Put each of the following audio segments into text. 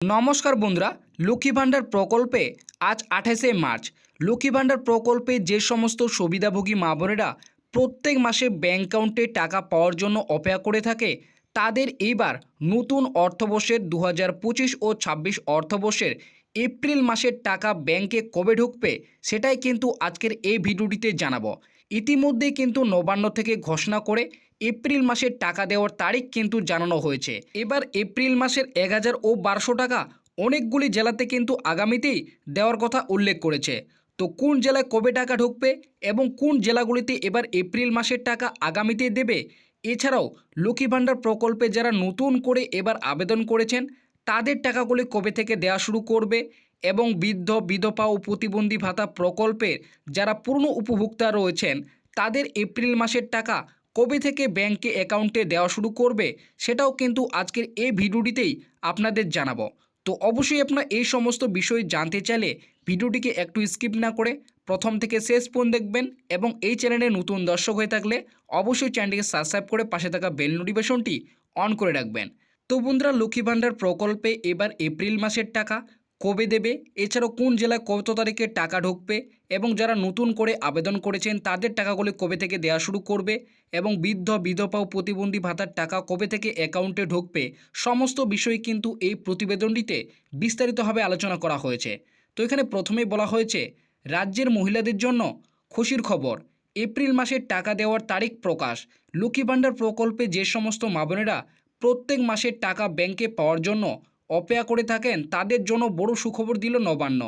নমস্কার বন্ধুরা, লক্ষ্মী ভাণ্ডার প্রকল্পে আজ আঠাশে মার্চ। লক্ষ্মী ভাণ্ডার প্রকল্পে যে সমস্ত সুবিধাভোগী মা বোনেরা প্রত্যেক মাসে ব্যাঙ্ক অ্যাকাউন্টে টাকা পাওয়ার জন্য অপেক্ষা করে থাকে, তাদের এইবার নতুন অর্থবর্ষের দু হাজার পঁচিশ ও ছাব্বিশ অর্থবর্ষের এপ্রিল মাসের টাকা ব্যাংকে কবে ঢুকবে, সেটাই কিন্তু আজকের এই ভিডিওটিতে জানাব। ইতিমধ্যেই কিন্তু নবান্ন থেকে ঘোষণা করে এপ্রিল মাসের টাকা দেওয়ার তারিখ কিন্তু জানানো হয়েছে। এবার এপ্রিল মাসের এক হাজার ও বারোশো টাকা অনেকগুলি জেলাতে কিন্তু আগামীতেই দেওয়ার কথা উল্লেখ করেছে। তো কোন জেলায় কবে টাকা ঢুকবে এবং কোন জেলাগুলিতে এবার এপ্রিল মাসের টাকা আগামীতে দেবে, এছাড়াও লক্ষ্মী ভাণ্ডার প্রকল্পে যারা নতুন করে এবার আবেদন করেছেন, তাদের টাকাগুলি কবে থেকে দেওয়া শুরু করবে এবং বৃদ্ধ, বিধবা ও প্রতিবন্ধী ভাতা প্রকল্পের যারা পুরনো উপভোক্তা রয়েছেন, তাদের এপ্রিল মাসের টাকা কবে থেকে ব্যাংকে অ্যাকাউন্টে দেওয়া শুরু করবে সেটাও কিন্তু আজকের এই ভিডিওটিতেই আপনাদের জানাব। তো অবশ্যই আপনারা এই সমস্ত বিষয় জানতে চাইলে ভিডিওটিকে একটু স্কিপ না করে প্রথম থেকে শেষ পর্যন্ত দেখবেন এবং এই চ্যানেলে নতুন দর্শক হয়ে থাকলে অবশ্যই চ্যানেলটিকে সাবস্ক্রাইব করে পাশে থাকা বেল নোটিফিকেশনটি অন করে রাখবেন। তো বন্ধুরা, লক্ষ্মী ভাণ্ডার প্রকল্পে এবার এপ্রিল মাসের টাকা কবে দেবে? এছাড়াও কোন জেলায় কত তারিখে টাকা ঢুকবে? এবং যারা নতুন করে আবেদন করেছেন, তাদের টাকাগুলি কবে থেকে দেওয়া শুরু করবে? এবং বৃদ্ধ, বিধবা ও প্রতিবন্ধী ভাতার টাকা কবে থেকে অ্যাকাউন্টে ঢুকবে? সমস্ত বিষয় কিন্তু এই প্রতিবেদনটিতে বিস্তারিতভাবে আলোচনা করা হয়েছে। তো এখানে প্রথমেই বলা হয়েছে, রাজ্যের মহিলাদের জন্য খুশির খবর। এপ্রিল মাসের টাকা দেওয়ার তারিখ প্রকাশ। লক্ষ্মী ভাণ্ডার প্রকল্পে যে সমস্ত মা বোনেরা প্রত্যেক মাসের টাকা ব্যাংকে পাওয়ার জন্য অপেক্ষা করে থাকেন, তাদের জন্য বড় সুখবর দিল নবান্ন।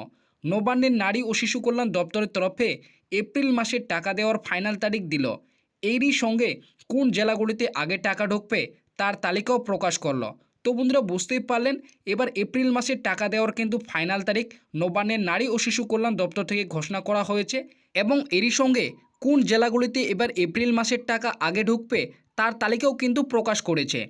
নবান্নের নারী ও শিশু কল্যাণ দপ্তরের তরফে এপ্রিল মাসের টাকা দেওয়ার ফাইনাল তারিখ দিল। এরই সঙ্গে কোন জেলাগুলিতে আগে টাকা ঢুকবে তার তালিকাও প্রকাশ করল। তো বন্ধুরা, বুঝতেই পারলেন, এবার এপ্রিল মাসের টাকা দেওয়ার কিন্তু ফাইনাল তারিখ নবান্নের নারী ও শিশু কল্যাণ দপ্তর থেকে ঘোষণা করা হয়েছে এবং এরই সঙ্গে কোন জেলাগুলিতে এবার এপ্রিল মাসের টাকা আগে ঢুকবে তার তালিকাও কিন্তু প্রকাশ করেছে।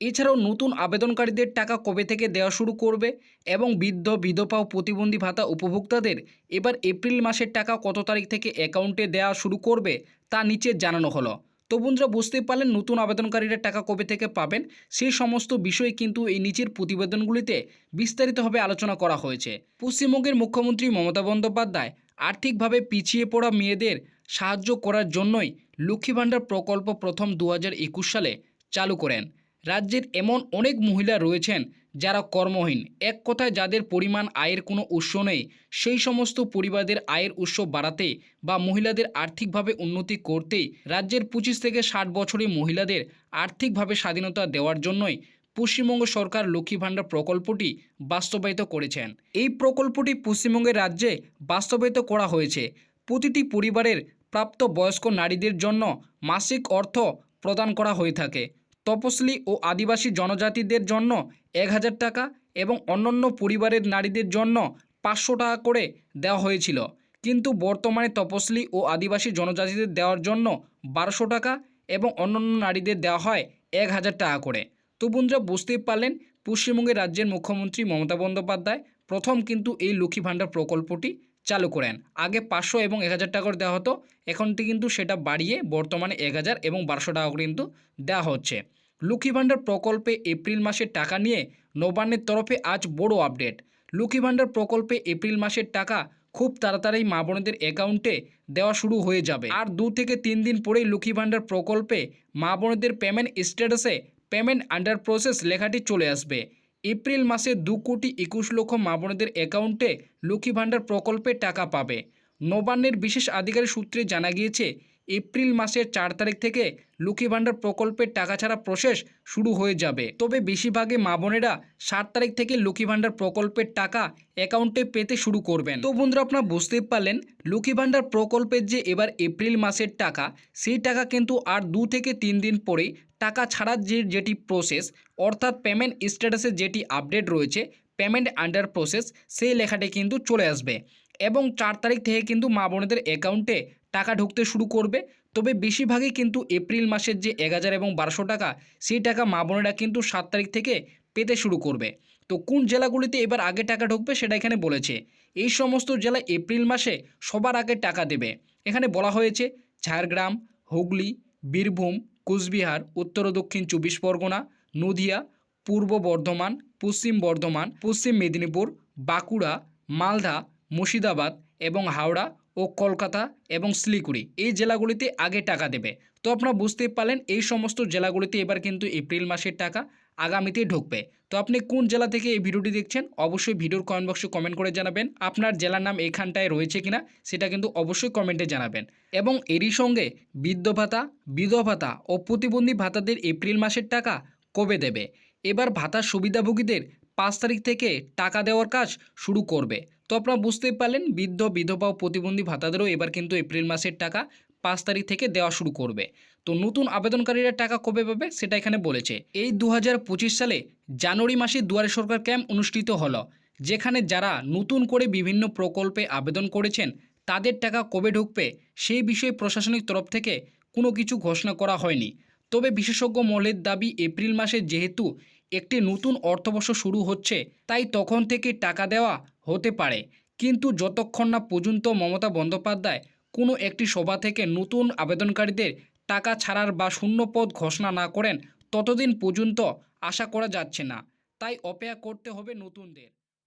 এছাড়াও নতুন আবেদনকারীদের টাকা কবে থেকে দেওয়া শুরু করবে এবং বৃদ্ধ, বিধবা ও প্রতিবন্ধী ভাতা উপভোক্তাদের এবার এপ্রিল মাসের টাকা কত তারিখ থেকে অ্যাকাউন্টে দেওয়া শুরু করবে তা নিচে জানানো হলো। তো বন্ধুরা বুঝতে পারলেন নতুন আবেদনকারীরা টাকা কবে থেকে পাবেন? সেই সমস্ত বিষয় কিন্তু এই নিচের প্রতিবেদনগুলিতে বিস্তারিতভাবে আলোচনা করা হয়েছে। পশ্চিমবঙ্গের মুখ্যমন্ত্রী মমতা বন্দ্যোপাধ্যায় আর্থিকভাবে পিছিয়ে পড়া মেয়েদের সাহায্য করার জন্যই লক্ষ্মী ভাণ্ডার প্রকল্প প্রথম দু হাজার একুশ সালে চালু করেন। রাজ্যের এমন অনেক মহিলা রয়েছেন যারা কর্মহীন। এক কথায় যাদের পরিমাণ আয়ের কোনো উৎস নেই, সেই সমস্ত পরিবারদের আয়ের উৎস বাড়াতে বা মহিলাদের আর্থিকভাবে উন্নতি করতেই রাজ্যের পঁচিশ থেকে ষাট বছরের মহিলাদের আর্থিকভাবে স্বাধীনতা দেওয়ার জন্যই পশ্চিমবঙ্গ সরকার লক্ষ্মী ভাণ্ডার প্রকল্পটি বাস্তবায়িত করেছেন। এই প্রকল্পটি পশ্চিমবঙ্গের রাজ্যে বাস্তবায়িত করা হয়েছে। প্রতিটি পরিবারের প্রাপ্ত বয়স্ক নারীদের জন্য মাসিক অর্থ প্রদান করা হয়ে থাকে। তপশিলি ও আদিবাসী জনজাতিদের জন্য এক হাজার টাকা এবং অন্যান্য পরিবারের নারীদের জন্য পাঁচশো টাকা করে দেওয়া হয়েছিল। কিন্তু বর্তমানে তপসলি ও আদিবাসী জনজাতিদের দেওয়ার জন্য বারোশো টাকা এবং অন্যান্য নারীদের দেওয়া হয় এক হাজার টাকা করে। তো বুঝতেই পারলেন, পশ্চিমবঙ্গের রাজ্যের মুখ্যমন্ত্রী মমতা বন্দ্যোপাধ্যায় প্রথম কিন্তু এই লক্ষ্মী ভাণ্ডার প্রকল্পটি চালু করেন। আগে পাঁচশো এবং এক হাজার টাকা করে দেওয়া হতো। এখন থেকে কিন্তু সেটা বাড়িয়ে বর্তমানে এক হাজার এবং বারোশো টাকা করে কিন্তু দেওয়া হচ্ছে। লক্ষ্মী ভাণ্ডার প্রকল্পে এপ্রিল মাসের টাকা নিয়ে নবান্নের তরফে আজ বড় আপডেট। লক্ষ্মী ভাণ্ডার প্রকল্পে এপ্রিল মাসের টাকা খুব তাড়াতাড়ি মা বোনেদের অ্যাকাউন্টে দেওয়া শুরু হয়ে যাবে। আর দু থেকে তিন দিন পরেই লক্ষ্মী ভাণ্ডার প্রকল্পে মা বোনেদের পেমেন্ট স্ট্যাটাসে পেমেন্ট আন্ডার প্রসেস লেখাটি চলে আসবে। এপ্রিল মাসে দু কোটি একুশ লক্ষ মা বোনেদের অ্যাকাউন্টে লক্ষ্মী ভাণ্ডার প্রকল্পে টাকা পাবে। নবান্নের বিশেষ আধিকারিক সূত্রে জানা গিয়েছে, এপ্রিল মাসের চার তারিখ থেকে লক্ষ্মী ভাণ্ডার প্রকল্পের টাকা ছাড়া প্রসেস শুরু হয়ে যাবে। তবে বেশিরভাগে মা বোনেরা সাত তারিখ থেকে লক্ষ্মী ভাণ্ডার প্রকল্পের টাকা অ্যাকাউন্টে পেতে শুরু করবেন। তো বন্ধুরা, আপনারা বুঝতেই পারলেন, লক্ষ্মী ভাণ্ডার প্রকল্পের যে এবার এপ্রিল মাসের টাকা, সেই টাকা কিন্তু আর দু থেকে তিন দিন পরেই টাকা ছাড়ার যে যেটি প্রসেস অর্থাৎ পেমেন্ট স্ট্যাটাসে যেটি আপডেট রয়েছে পেমেন্ট আন্ডার প্রসেস সেই লেখাটি কিন্তু চলে আসবে এবং চার তারিখ থেকে কিন্তু মা বোনেদের অ্যাকাউন্টে টাকা ঢুকতে শুরু করবে। তবে বেশিরভাগই কিন্তু এপ্রিল মাসের যে এক হাজার এবং বারোশো টাকা, সেই টাকা মা বোনেরা কিন্তু সাত তারিখ থেকে পেতে শুরু করবে। তো কোন জেলাগুলিতে এবার আগে টাকা ঢুকবে সেটা এখানে বলেছে। এই সমস্ত জেলায় এপ্রিল মাসে সবার আগে টাকা দেবে। এখানে বলা হয়েছে ঝাড়গ্রাম, হুগলি, বীরভূম কুচবিহার, উত্তর ও দক্ষিণ চব্বিশ পরগনা, নদিয়া, পূর্ব বর্ধমান, পশ্চিম বর্ধমান, পশ্চিম মেদিনীপুর, বাঁকুড়া, মালদা, মুর্শিদাবাদ এবং হাওড়া ও কলকাতা এবং শিলিগুড়ি। এই জেলাগুলিতে আগে টাকা দেবে। তো আপনারা বুঝতেই পারলেন, এই সমস্ত জেলাগুলিতে এবার কিন্তু এপ্রিল মাসের টাকা আগামীতে ঢুকবে। তো আপনি কোন জেলা থেকে এই ভিডিওটি দেখছেন, অবশ্যই ভিডিওর কমেন্ট বক্সে কমেন্ট করে জানাবেন, আপনার জেলার নাম এখানটায় রয়েছে কিনা সেটা কিন্তু অবশ্যই কমেন্টে জানাবেন। এবং এরই সঙ্গে বৃদ্ধ ভাতা, বিধবা ভাতা ও প্রতিবন্ধী ভাতাদের এপ্রিল মাসের টাকা কবে দেবে? এবার ভাতার সুবিধাভোগীদের পাঁচ তারিখ থেকে টাকা দেওয়ার কাজ শুরু করবে। তো আপনারা বুঝতেই পারলেন, বৃদ্ধ, বিধবা ও প্রতিবন্ধী ভাতাদেরও এবার কিন্তু এপ্রিল মাসের টাকা পাঁচ তারিখ থেকে দেওয়া শুরু করবে। তো নতুন আবেদনকারীরা টাকা কবে পাবে সেটা এখানে বলেছে। এই দু হাজার পঁচিশ সালে জানুয়ারি মাসে দুয়ারে সরকার ক্যাম্প অনুষ্ঠিত হলো, যেখানে যারা নতুন করে বিভিন্ন প্রকল্পে আবেদন করেছেন, তাদের টাকা কবে ঢুকবে সেই বিষয়ে প্রশাসনিক তরফ থেকে কোনো কিছু ঘোষণা করা হয়নি। তবে বিশেষজ্ঞ মহলের দাবি, এপ্রিল মাসে যেহেতু একটি নতুন অর্থবর্ষ শুরু হচ্ছে, তাই তখন থেকে টাকা দেওয়া হতে পারে। কিন্তু যতক্ষণ না পর্যন্ত মমতা বন্দ্যোপাধ্যায় কোনো একটি সভা থেকে নতুন আবেদনকারীদের টাকা ছাড়ার বা শূন্য পদ ঘোষণা না করেন, ততদিন পর্যন্ত আশা করা যাচ্ছে না। তাই অপেক্ষা করতে হবে নতুনদের।